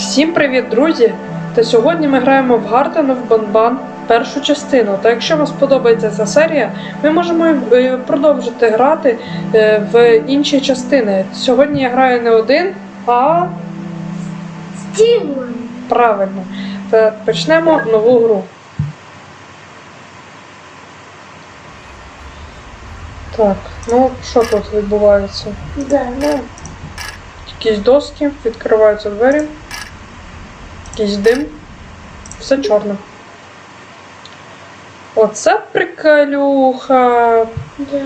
Всім привіт, друзі! Та сьогодні ми граємо в Garden of Banban першу частину. Та якщо вам сподобається ця серія, ми можемо е, продовжити грати е, в інші частини. Сьогодні я граю не один, а Стімон. правильно. Та почнемо нову гру. Так, ну що тут відбувається? Да. Ну, якісь доски, відкриваються двері, якийсь дим, все чорне. Оце приколюха. Да.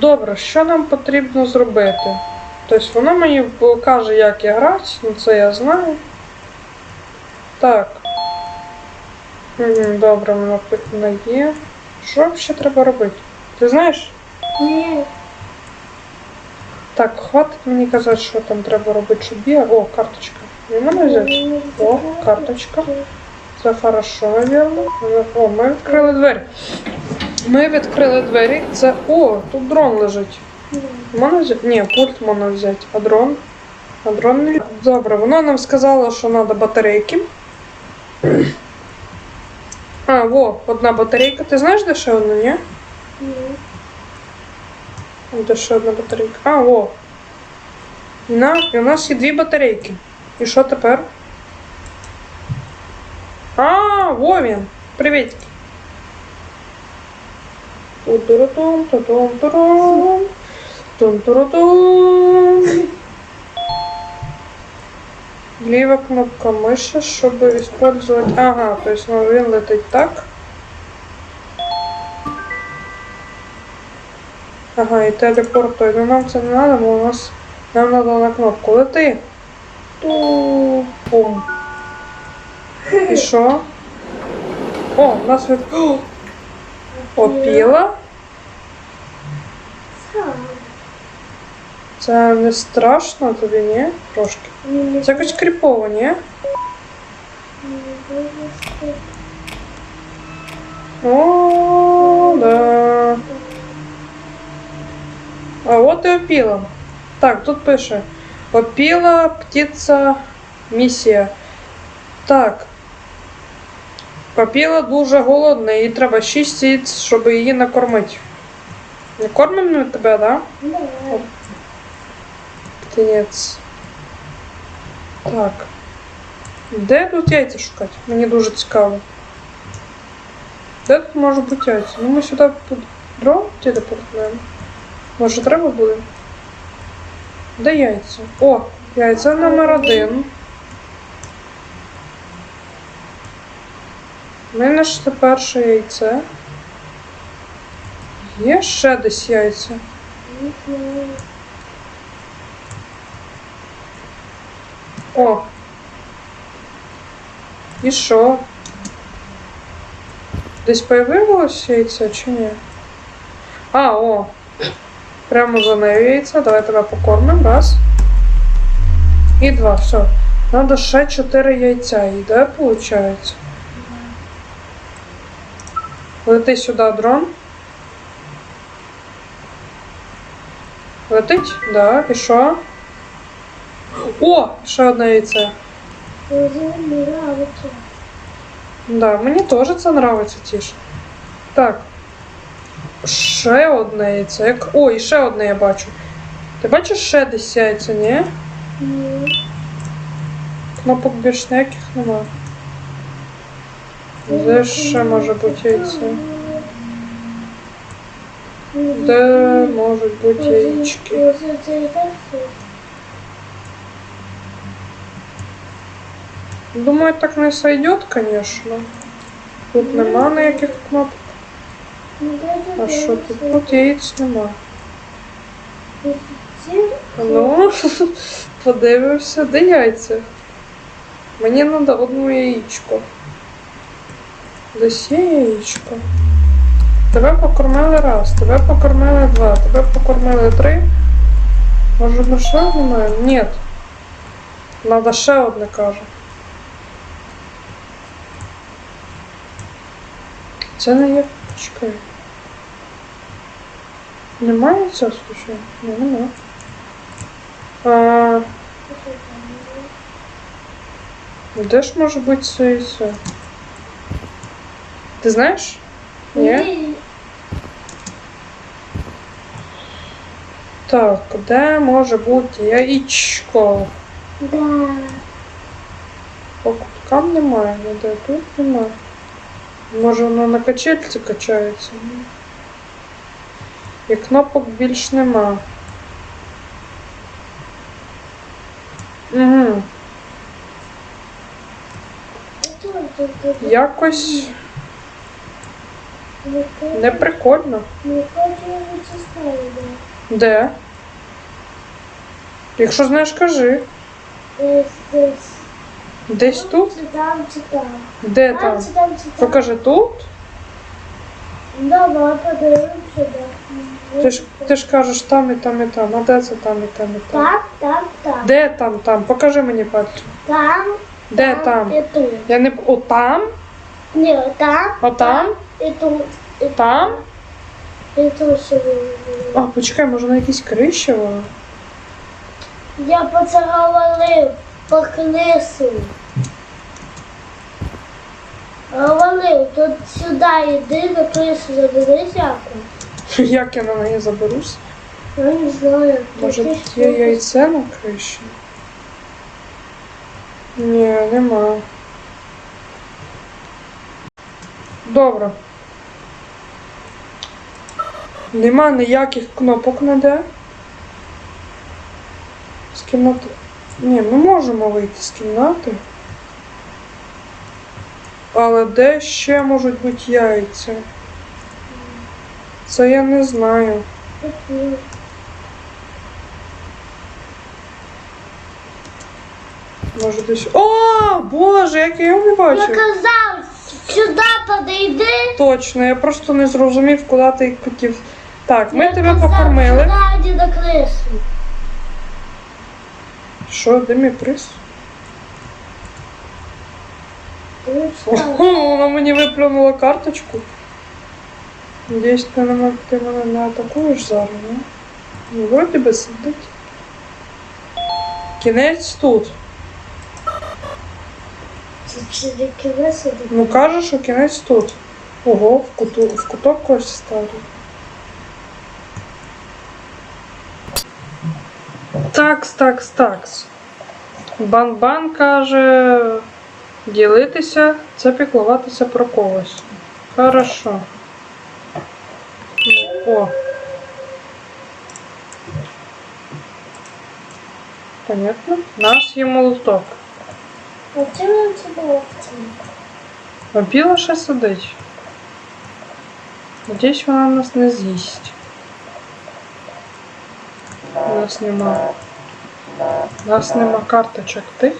Добре, що нам потрібно зробити? Тобто воно мені каже, як я грати, ну це я знаю. Так. Добре, воно воно є. Що ще треба робити? Ти знаєш? Ні. Так, хватить мені казати, що там треба робити, щоб є. О, карточка. Не можна взяти? О, карточка. Це хорошо, наверное. О, ми відкрили двері. Ми відкрили двері. Це. О, тут дрон лежить. Можна взяти? Ні, пульт можна взяти. А дрон? А дрон не. Добре, вона нам сказала, що треба батарейки. А, во, одна батарейка. Ти знаєш, де ще одна, ні? Ні. Де ще одна батарейка? А, во. На, і у нас є дві батарейки. І що тепер? А, во він. Привіт. Ту-туру-тум, кнопка миші, щоб использовать. Ага, то есть ну, він летить так. Ага, і телепортує. Ну нам це не треба, бо у нас нам треба на кнопку. Лети. Ту. Пум. І що? О, у нас від. Опіла. Це не страшно тобі, ні? Трошки. Це якось кріпово, ні? О, І опіла. Так, тут пише. Опіла, птиця, місія. Так. Опіла дуже голодна, їй треба 6 яиць, щоб її накормити. Не кормимо ми тебе, да? Да. Птенець. Так. Де тут яйця шукати? Мені дуже цікаво. Де тут може бути яйця? Ну ми сюди дрон телепортуємо. Може треба буде? Де яйця? О, яйця номер один. У мене ж це перше яйце. Є ще десь яйця. О. І що? Десь появилось яйце чи ні? А, о. Прямо за нею яйце. Давай тебе покормимо. Раз. І два. Все. Надо ще чотири яйця. І де виходить? Лети сюди дрон. Летить? Да. І що? О! Ще одне яйце. Не нравиться. Да, мені теж це нравиться тіше. Так. Ще одне яйце. Як... О, і ще одне я бачу. Ти бачиш ще десь яйця, ні? Ні. Кнопок більш ніяких нема. Де ще може бути яйце? Де можуть бути все. Думаю, так не сойдет, конечно. Тут нема ніяких кнопок. А що тут? Тут яєць нема. Ну, подивився, де яйця. Мені треба одну яєчко. Десь є яєчко. Тебе покормили раз, тебе покормили два, тебе покормили три. Може на ще одне має? Ні. Надо ще одне каже. Це не є. Чекай. Немає цього, слушай? Ні, нема. А, там? Де ж може бути це і це? Ти знаєш? Ні? Так, де може бути яєчко? Да. По куткам немає, ніде тут немає. Може воно на качельці качається? І кнопок більш нема. Угу. Якось Не прикольно. Де? Якщо знаєш, кажи. Десь, десь. Тут? Чи там, чи там. Де Там, там? чи там, чи там. Покажи тут. Давай подивимося. Ти ж, ти ж кажеш там і там і там. А де це там і там і там? Так, там, там. Де там, там? Покажи мені пальцем. Там, Де там? і тут. Я не о там, Ні, там, отам, і тут. І там. І тут ще А, почекай, може на якійсь криші вона? Я по це говорив, по кнису. Говорив, тут сюди йди, на крису заберись яку. Як я на неї заберусь? Я не знаю. Може тут є яйце на криші? Ні, нема. Добре. Нема ніяких кнопок ніде. З кімнати. Ні, ми можемо вийти з кімнати. Але де ще можуть бути яйця? Це я не знаю. Може десь. О, Боже, як я його не Я бачив. казав, сюди подійди. Точно, я просто не зрозумів, куди ти хотів. Так, ми Я тебе казав, покормили. Сюди йди на. Що, де мій приз? Ти О, що? вона мені виплюнула карточку. Надіюсь, ти, не, м- ти мене не атакуєш зараз, не? Ну, вроді би сидить. Кінець тут. Чи кінець іде? Ну каже, що кінець тут. Ого, в, куту, в куток когось ставлю. Такс, такс, такс. Бан-бан каже, ділитися це піклуватися про когось. Хорошо. О. Понятно? У нас є молоток. А чим нам це було? А біла ще сидить. Надіюсь, вона нас не з'їсть. У нас нема. У нас нема карточок тих.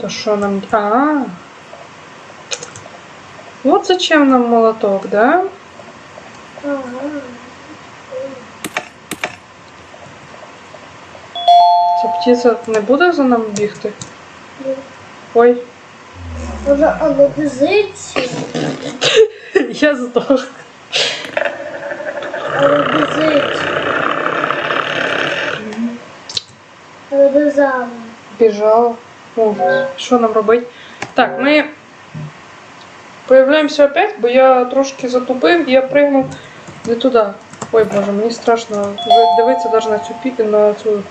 То що нам. А. Вот зачем нам молоток, да? Ця птиця не буде за нами бігти? Ой, Вона анабізиться, я здох. анабізиться. Анабізала. Біжала. О, що нам робити? Так, ми появляємося опять, бо я трошки затупив я пригнув не туди. Ой боже, мені страшно Ви- дивитися навіть на цю піку, на цю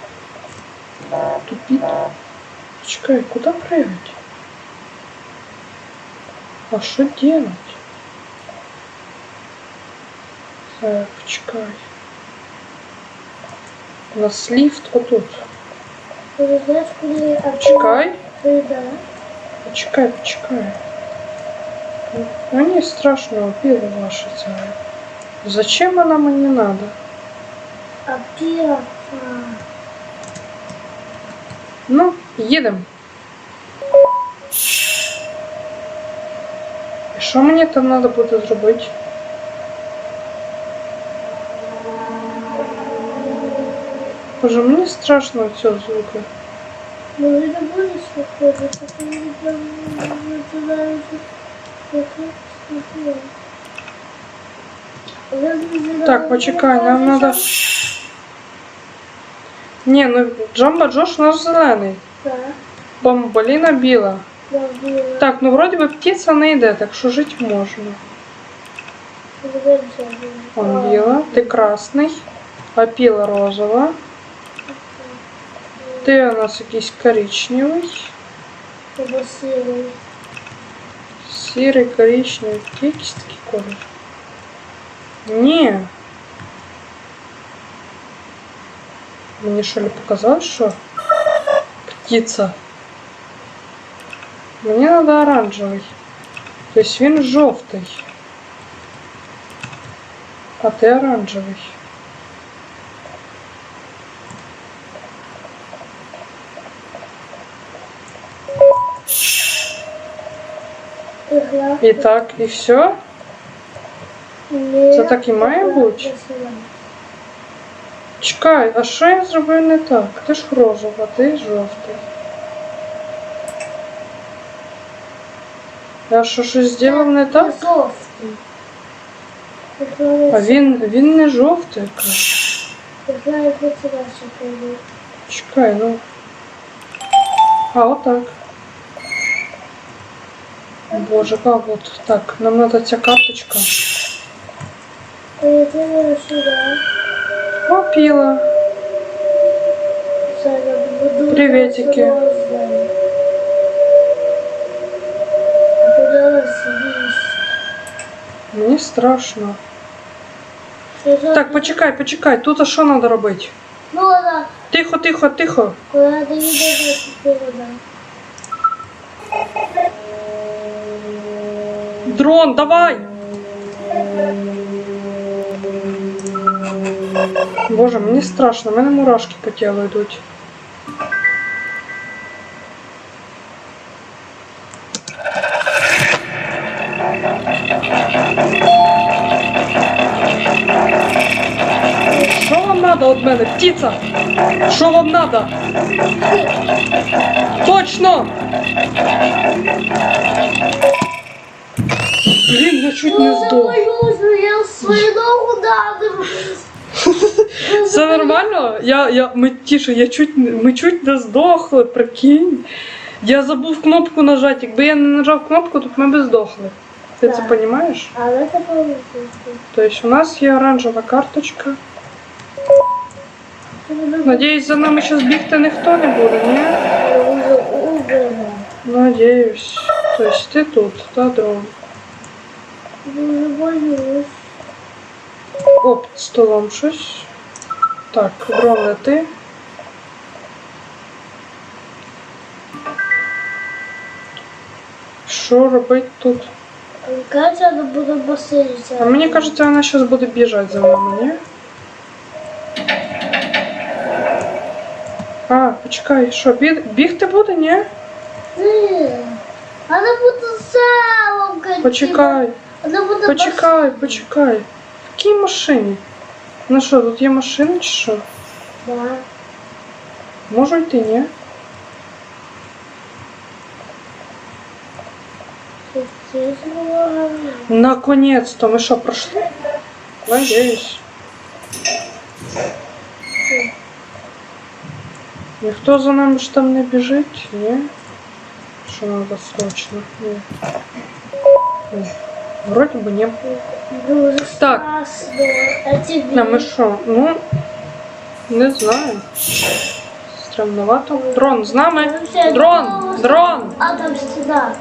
тупіту. Чекай, куди пригати? А що делать? Так, почекай. У нас ліфт отут. Ти не знаєш, куди Почекай. прийде? Почекай, почекай. Мені страшно пиво ваше це. Зачем вона мені надо? Аптека. Ну, їдемо. І що мені там треба буде зробити? Боже, мені страшно цього звуку. Ну, ви не будеш виходити, ти не починаєш Так, почекай, нам треба. Ні, ну Джамба Джош наш зелений. Так. Бомболіна біла. Да, біла. Так, ну вроді би птиця не йде, так що жити можна. Подивимося, біла. Он біла, ти красний, а піла розова. Ти у нас якийсь коричневий, Або сірий. сірий, коричневий, якийсь такий колір. Ні. Мені що ли показалось, що птиця? Мені треба оранжевий. Тобто він жовтий. А ти оранжевий. І так, і все? Це так і має бути? Чекай, а що я зробив не так? Ти ж розова, ти жовтий. Я що щось зробив не так? А він, він не жовтий. Чекай, ну. А, отак. Боже, как вот так. Нам надо ця карточка. Сюди. Попила. Приветики. Мені страшно. Так, почекай, почекай. Тут а що треба робити? Ну, Тихо, тихо, тихо. коли Дрон, давай! Боже, мені страшно, в мене мурашки по тілу йдуть. Що вам надо від мене, птиця? Що вам надо? Точно! Блін, я чуть не Я здох. боюсь, ну, я свою ногу дам. Все нормально? Я, я, ми, тише, я чуть, ми чуть не здохли, прикинь. Я забув кнопку нажати. Якби я не нажав кнопку, то б ми б здохли. Ти це розумієш? Але це повинно. Тобто у нас є оранжева карточка. Надіюсь, за нами зараз бігти ніхто не буде, ні? Убили. Надіюсь. Тобто ти тут, та дрон. Боюсь. О, під столом щось. Так, дрон лети. Що робити тут? Кажется, она буде баситися. А мені кажеться, вона зараз буде біжати за нами, ні? А, почекай, що, біг, бігти буде, ні? Ні. Вона буде. Катя. Почекай, Вона почекай, почекай. В якій машині? Ну що, тут є машина чи що? Да. Можу йти, ні? Наконец-то ми що, пройшли? Надіюсь. Ніхто за нами ж там не біжить, ні? Що надо срочно? Ні. Ні. Вроді би ні. Дуже Так. страшно. А тобі? А ми що? Ну, не знаю. Стремновато. Дрон з нами. Дрон! Дрон! А там стіна.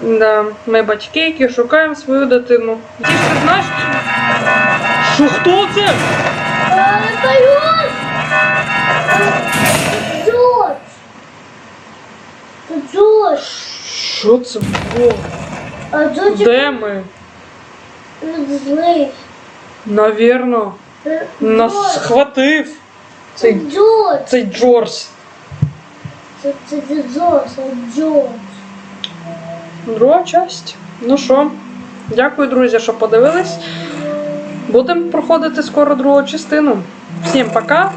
Да, ми батьки, які шукаємо свою дитину. Ти ж ти знаєш? Що хто це? Джордж! Джордж! Що це було? А Джордж Де ми? злий. Навірно, Це нас схватив Це цей, Джордж! цей Джордж. Це, це не Джордж, а Джордж. Друга часть. Ну що, дякую, друзі, що подивились. Будемо проходити скоро другу частину. Всім пока.